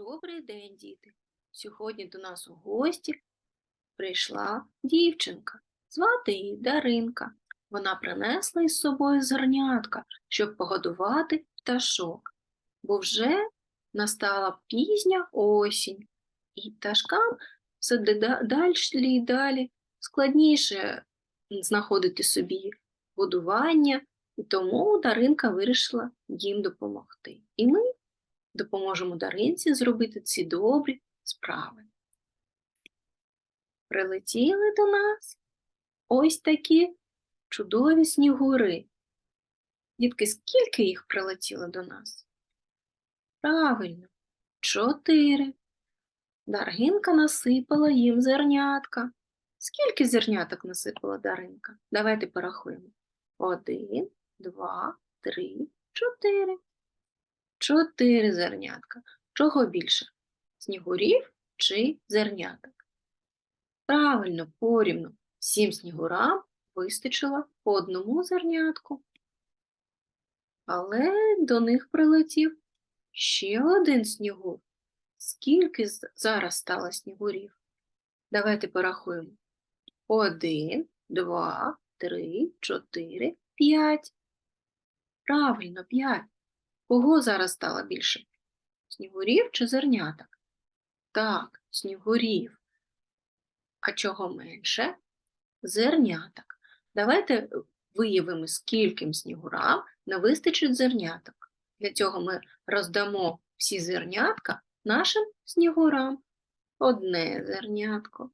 Добрий день, діти. Сьогодні до нас у гості прийшла дівчинка. Звати її Даринка. Вона принесла із собою зернятка, щоб погодувати пташок, бо вже настала пізня осінь, і пташкам все далі і далі складніше знаходити собі годування, і тому Даринка вирішила їм допомогти. І ми допоможемо Даринці зробити ці добрі справи. Прилетіли до нас ось такі чудові снігури. Дітки, скільки їх прилетіло до нас? Правильно, чотири. Даринка насипала їм зернятка. Скільки зерняток насипала Даринка? Давайте порахуємо. Один, два, три, чотири. Чотири зернятка. Чого більше? Снігурів чи зерняток? Правильно, порівну. Всім снігурам вистачило по одному зернятку. Але до них прилетів ще один снігур. Скільки зараз стало снігурів? Давайте порахуємо. Один, два, три, чотири, п'ять. Правильно, п'ять. Кого зараз стало більше? Снігурів чи зерняток? Так, снігурів. А чого менше? Зерняток. Давайте виявимо, скільким снігурам не вистачить зерняток. Для цього ми роздамо всі зернятка нашим снігурам. Одне зернятко,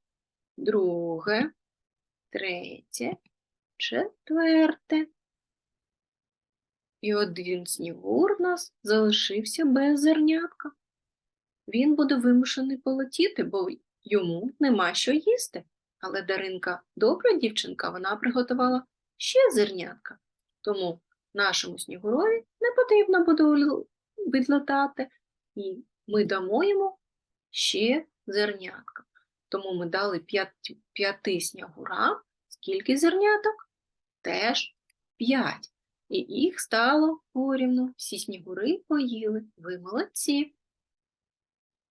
друге, третє, четверте. І один снігур в нас залишився без зернятка. Він буде вимушений полетіти, бо йому нема що їсти. Але Даринка добра дівчинка, вона приготувала ще зернятка. Тому нашому снігурові не потрібно буде відлетати, і ми дамо йому ще зернятка. Тому ми дали п'яти снігурам. Скільки зерняток? Теж п'ять. І їх стало порівну. Всі снігури поїли. Ви молодці.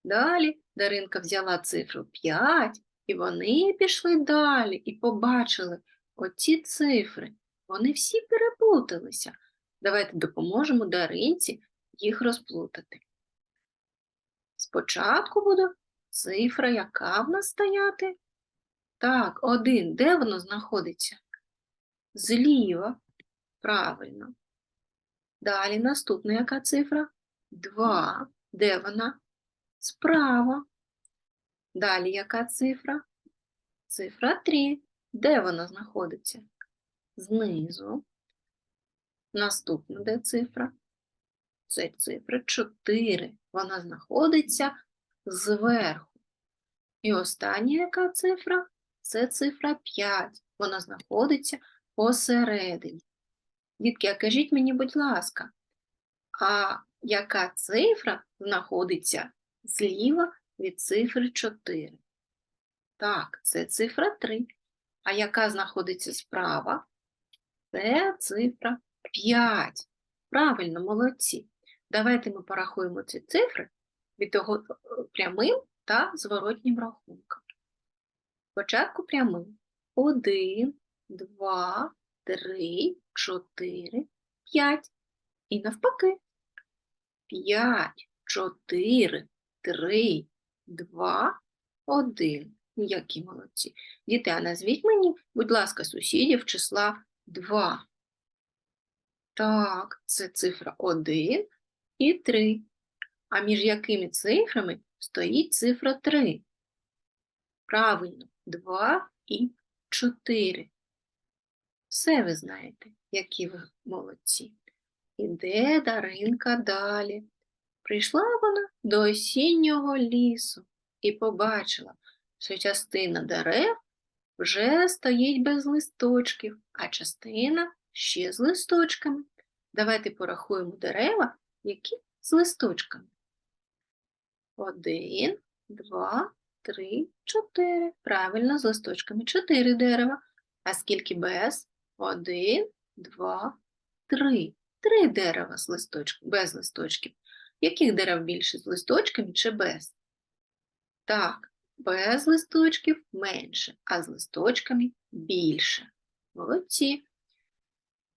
Далі Даринка взяла цифру 5, і вони пішли далі і побачили оці цифри. Вони всі переплуталися. Давайте допоможемо Даринці їх розплутати. Спочатку буде цифра, яка в нас стояти? Так, один. Де воно знаходиться? Зліва. Правильно. Далі наступна яка цифра? 2. Де вона? Справа. Далі яка цифра? Цифра 3. Де вона знаходиться? Знизу. Наступна де цифра? Це цифра 4. Вона знаходиться зверху. І остання яка цифра? Це цифра 5. Вона знаходиться посередині. Дітки, а кажіть мені, будь ласка, а яка цифра знаходиться зліва від цифри 4? Так, це цифра 3. А яка знаходиться справа? Це цифра 5. Правильно, молодці. Давайте ми порахуємо ці цифри від того е, прямим та зворотнім рахунком. Спочатку прямим. 1, 2, 3, 4, 5. І навпаки. 5, 4, 3, 2, 1. Які молодці. Діти, а назвіть мені, будь ласка, сусідів числа 2. Так, це цифра 1 і 3. А між якими цифрами стоїть цифра 3? Правильно, 2 і 4. Все ви знаєте, які ви молодці. Іде Даринка далі. Прийшла вона до осіннього лісу і побачила, що частина дерев вже стоїть без листочків, а частина ще з листочками. Давайте порахуємо дерева, які з листочками. Один, два, три, чотири. Правильно, з листочками чотири дерева. А скільки без? Один, два, три. Три дерева з листочків, без листочків. Яких дерев більше з листочками чи без? Так, без листочків менше, а з листочками більше. Молодці.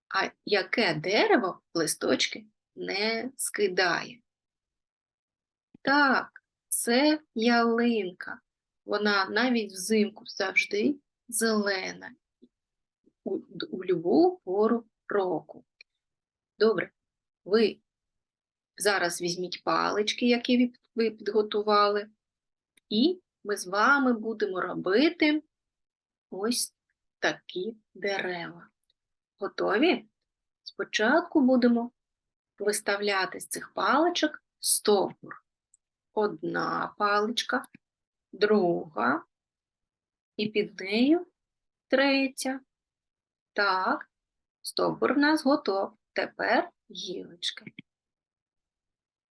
А яке дерево листочки не скидає? Так, це ялинка. Вона навіть взимку завжди зелена у, у будь-яку пору року. Добре, ви зараз візьміть палички, які ви підготували, і ми з вами будемо робити ось такі дерева. Готові? Спочатку будемо виставляти з цих паличок стовбур. Одна паличка, друга, і під нею третя. Так, стовбур в нас готов. Тепер гілочки.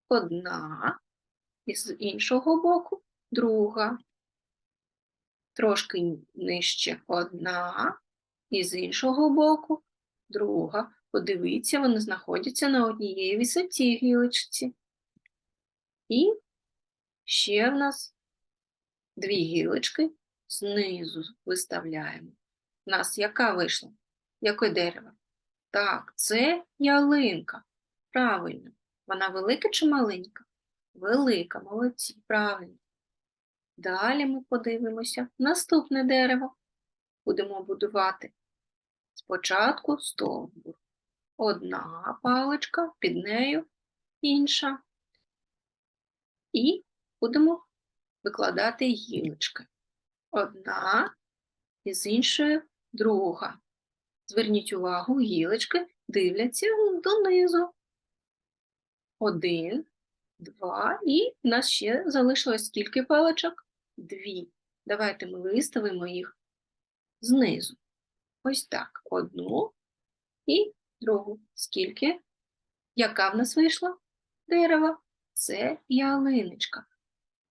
Одна, і з іншого боку друга. Трошки нижче одна, і з іншого боку друга. Подивіться, вони знаходяться на однієї висоті гілочці. І ще в нас дві гілочки знизу виставляємо. У нас яка вийшла? Яке дерево? Так, це ялинка. Правильно. Вона велика чи маленька? Велика, молодці, правильно. Далі ми подивимося наступне дерево. Будемо будувати. Спочатку стовбур. Одна паличка, під нею інша. І будемо викладати гілочки. Одна і з іншої друга. Зверніть увагу, гілочки дивляться донизу. Один, два, і в нас ще залишилось скільки паличок? Дві. Давайте ми виставимо їх знизу. Ось так. Одну і другу. Скільки? Яка в нас вийшла дерево? Це ялиночка.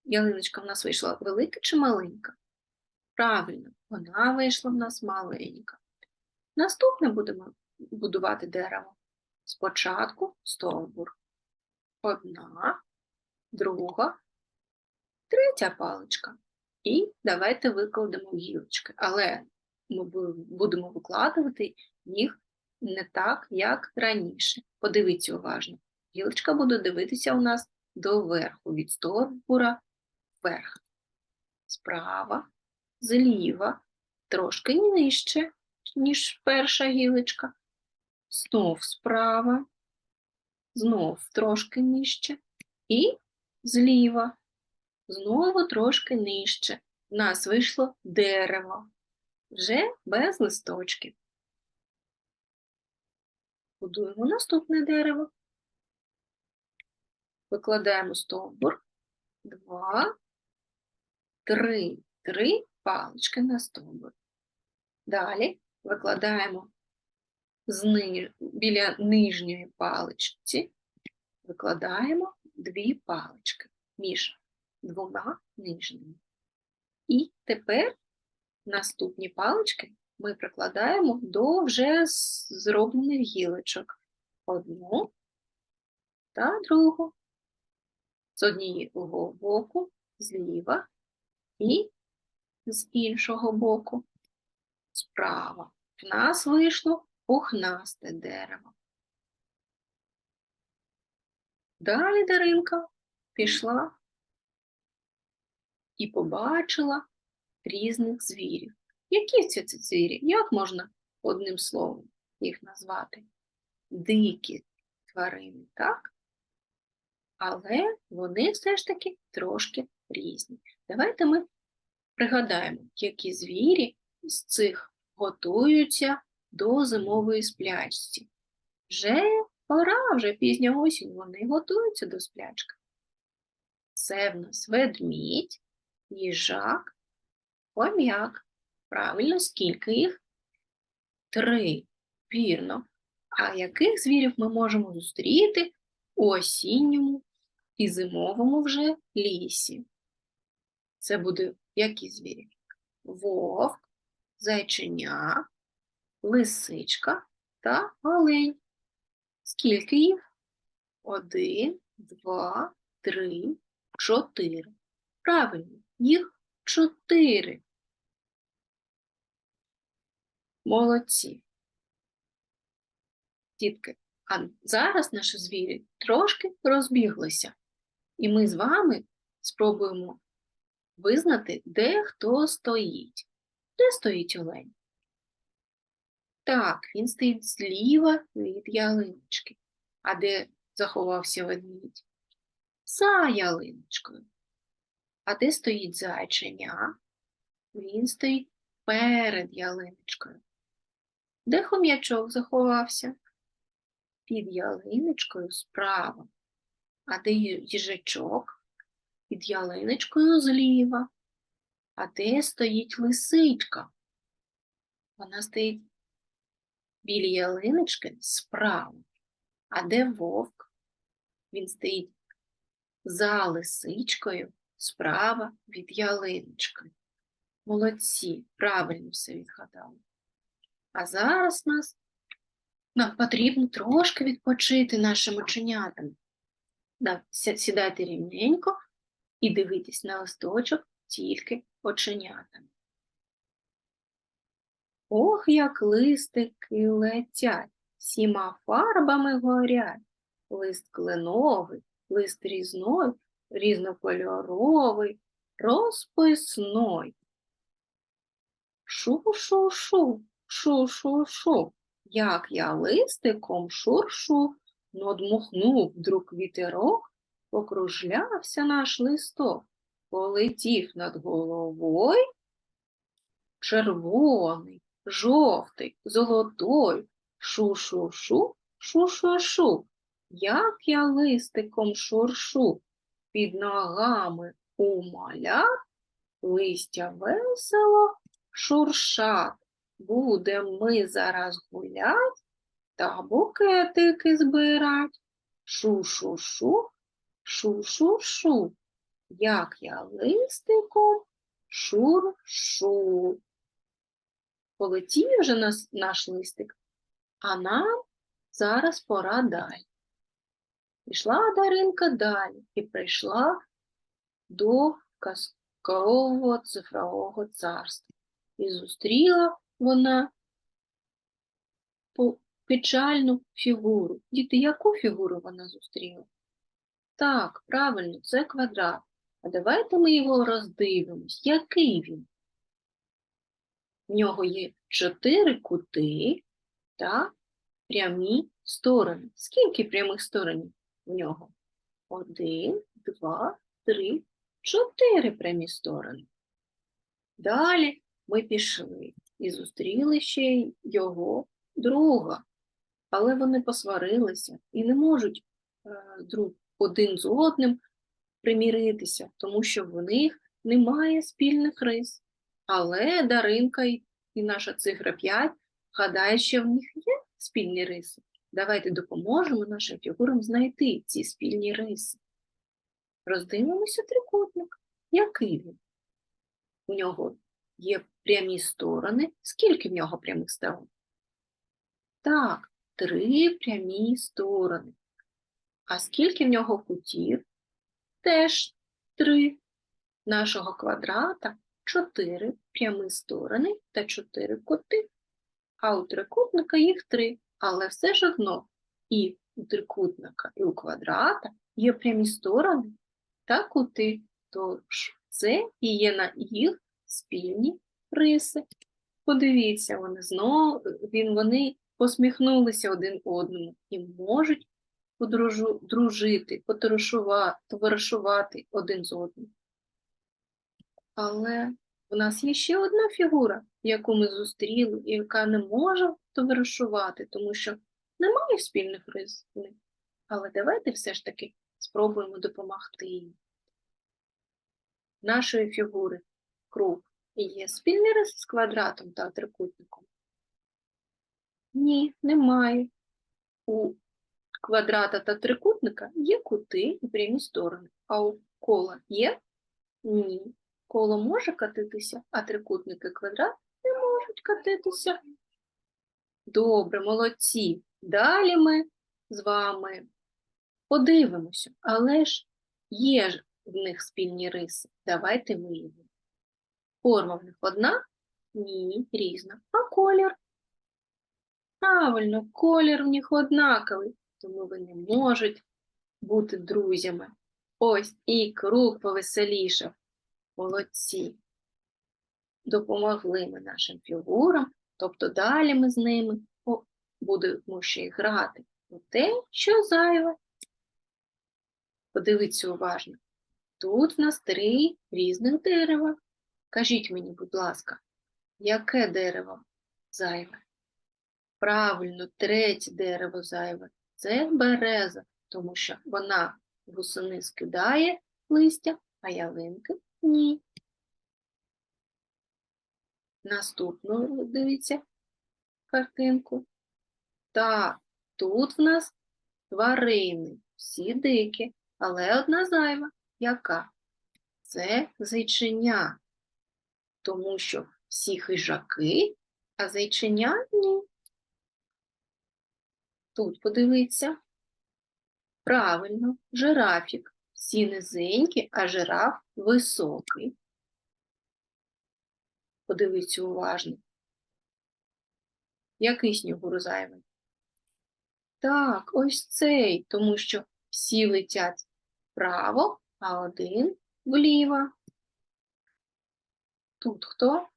Ялиночка в нас вийшла велика чи маленька? Правильно, вона вийшла в нас маленька. Наступне будемо будувати дерево. Спочатку стовбур. Одна, друга, третя паличка. І давайте викладемо гілочки. Але ми будемо викладувати їх не так, як раніше. Подивіться уважно. Гілочка буде дивитися у нас доверху, від стовбура вверх. Справа, зліва, трошки нижче, ніж перша гілочка. Знов справа, знов трошки нижче. І зліва, знову трошки нижче. У нас вийшло дерево, вже без листочків. Будуємо наступне дерево. Викладаємо стовбур. Два, три, три палички на стовбур. Далі викладаємо зни... біля нижньої паличці, викладаємо дві палички між двома нижніми. І тепер наступні палички ми прикладаємо до вже зроблених гілочок. Одну та другу. З однієї боку, зліва і з іншого боку справа. В нас вийшло пухнасте дерево. Далі Даринка пішла і побачила різних звірів. Які це ці звірі? Як можна одним словом їх назвати? Дикі тварини, так? Але вони все ж таки трошки різні. Давайте ми пригадаємо, які звірі з цих готуються до зимової сплячці. Вже пора, вже пізня осінь, вони готуються до сплячки. Це в нас ведмідь, їжак, хом'як. Правильно, скільки їх? Три. Вірно. А яких звірів ми можемо зустріти у осінньому і зимовому вже лісі? Це буде які звірі? Вовк, зайченя, лисичка та олень. Скільки їх? Один, два, три, чотири. Правильно, їх чотири. Молодці. Дітки, а зараз наші звірі трошки розбіглися. І ми з вами спробуємо визнати, де хто стоїть. Де стоїть олень? Так, він стоїть зліва від ялиночки. А де заховався ведмідь? За ялиночкою. А де стоїть зайченя? Він стоїть перед ялиночкою. Де хом'ячок заховався? Під ялиночкою справа. А де їжачок? Під ялиночкою зліва. А де стоїть лисичка? Вона стоїть біля ялиночки справа. А де вовк? Він стоїть за лисичкою справа від ялиночки. Молодці, правильно все відгадали. А зараз нас, нам потрібно трошки відпочити нашим оченятам. Да, Сідайте рівненько і дивитесь на листочок тільки оченятами. Ох, як листики летять, всіма фарбами горять. Лист кленовий, лист різной, різнокольоровий, розписной. Шу-шу-шу, шу-шу-шу, як я листиком шуршу, надмухнув вдруг вітерок, покружлявся наш листок, полетів над головою, червоний, жовтий, золотой, шу-шу-шу, шу-шу-шу, як я листиком шуршу, під ногами у малят, листя весело шуршать. Будем ми зараз гулять та букетики збирать. Шу-шу-шу, шу-шу-шу, як я листиком шуршу. Полетів вже наш листик, а нам зараз пора далі. Пішла Даринка далі і прийшла до казкового цифрового царства. І зустріла вона печальну фігуру. Діти, яку фігуру вона зустріла? Так, правильно, це квадрат. А давайте ми його роздивимось. Який він? В нього є чотири кути та прямі сторони. Скільки прямих сторон в нього? Один, два, три, чотири прямі сторони. Далі ми пішли і зустріли ще його друга, але вони посварилися і не можуть е, друг один з одним приміритися, тому що в них немає спільних рис. Але Даринка і, наша цифра 5 гадає, що в них є спільні риси. Давайте допоможемо нашим фігурам знайти ці спільні риси. Роздивимося трикутник. Який він? У нього є прямі сторони. Скільки в нього прямих сторон? Так, три прямі сторони. А скільки в нього кутів? Теж три. Нашого квадрата чотири прямі сторони та чотири кути. А у трикутника їх три. Але все ж одно і у трикутника, і у квадрата є прямі сторони та кути. Тож це і є на їх спільні риси. Подивіться, вони знову він, вони посміхнулися один одному і можуть подружу, дружити, потоваришувати, товаришувати один з одним. Але в нас є ще одна фігура, яку ми зустріли, і яка не може товаришувати, тому що немає спільних рис. Але давайте все ж таки спробуємо допомогти їм. Нашої фігури круг є спільний рис з квадратом та трикутником? Ні, немає. У квадрата та трикутника є кути і прямі сторони, а у кола є? Ні. Коло може катитися, а трикутник і квадрат не можуть катитися. Добре, молодці. Далі ми з вами Подивимося, але ж є ж в них спільні риси. Давайте виявимо. Форма в них одна? Ні, різна. А колір? Правильно, колір в них однаковий, тому вони можуть бути друзями. Ось і круг повеселішав. Молодці. Допомогли ми нашим фігурам, тобто далі ми з ними будемо ще й грати у те, що зайве. Подивіться уважно. Тут в нас три різних дерева. Кажіть мені, будь ласка, яке дерево зайве? Правильно, третє дерево зайве. Це береза, тому що вона восени скидає листя, а ялинки ні. Наступну дивіться картинку. Так, тут в нас тварини, всі дикі, але одна зайва. Яка? Це зайченя, тому що всі хижаки, а зайченя ні. Тут подивіться. Правильно, жирафік. Всі низенькі, а жираф високий. Подивіться уважно. Який снігуру зайвий? Так, ось цей, тому що всі летять вправо, а один вліво. Тут хто?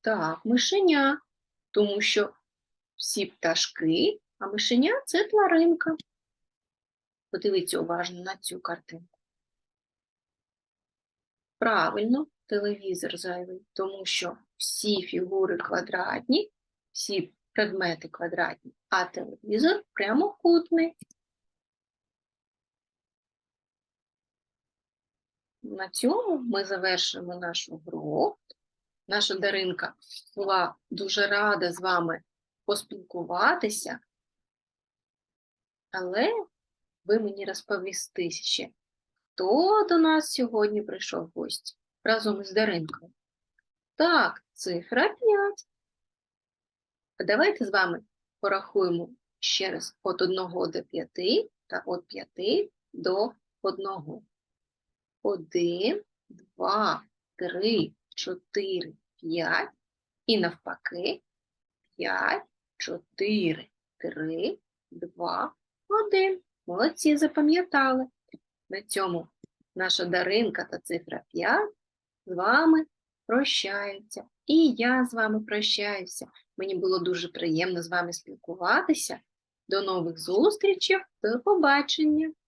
Так, мишеня, тому що всі пташки, а мишеня це тваринка. Подивіться уважно на цю картинку. Правильно, телевізор зайвий, тому що всі фігури квадратні, всі предмети квадратні, а телевізор прямокутний. На цьому ми завершимо нашу гру. Наша Даринка була дуже рада з вами поспілкуватися, але ви мені розповісти ще, хто до нас сьогодні прийшов в гості разом із Даринкою. Так, цифра 5. Давайте з вами порахуємо ще раз від 1 до 5 та від 5 до 1. 1, 2, 3, 4, 5 і навпаки 5, 4, 3, 2, 1. Молодці, запам'ятали. На цьому наша Даринка та цифра 5 з вами прощаються. І я з вами прощаюся. Мені було дуже приємно з вами спілкуватися. До нових зустрічей, до побачення!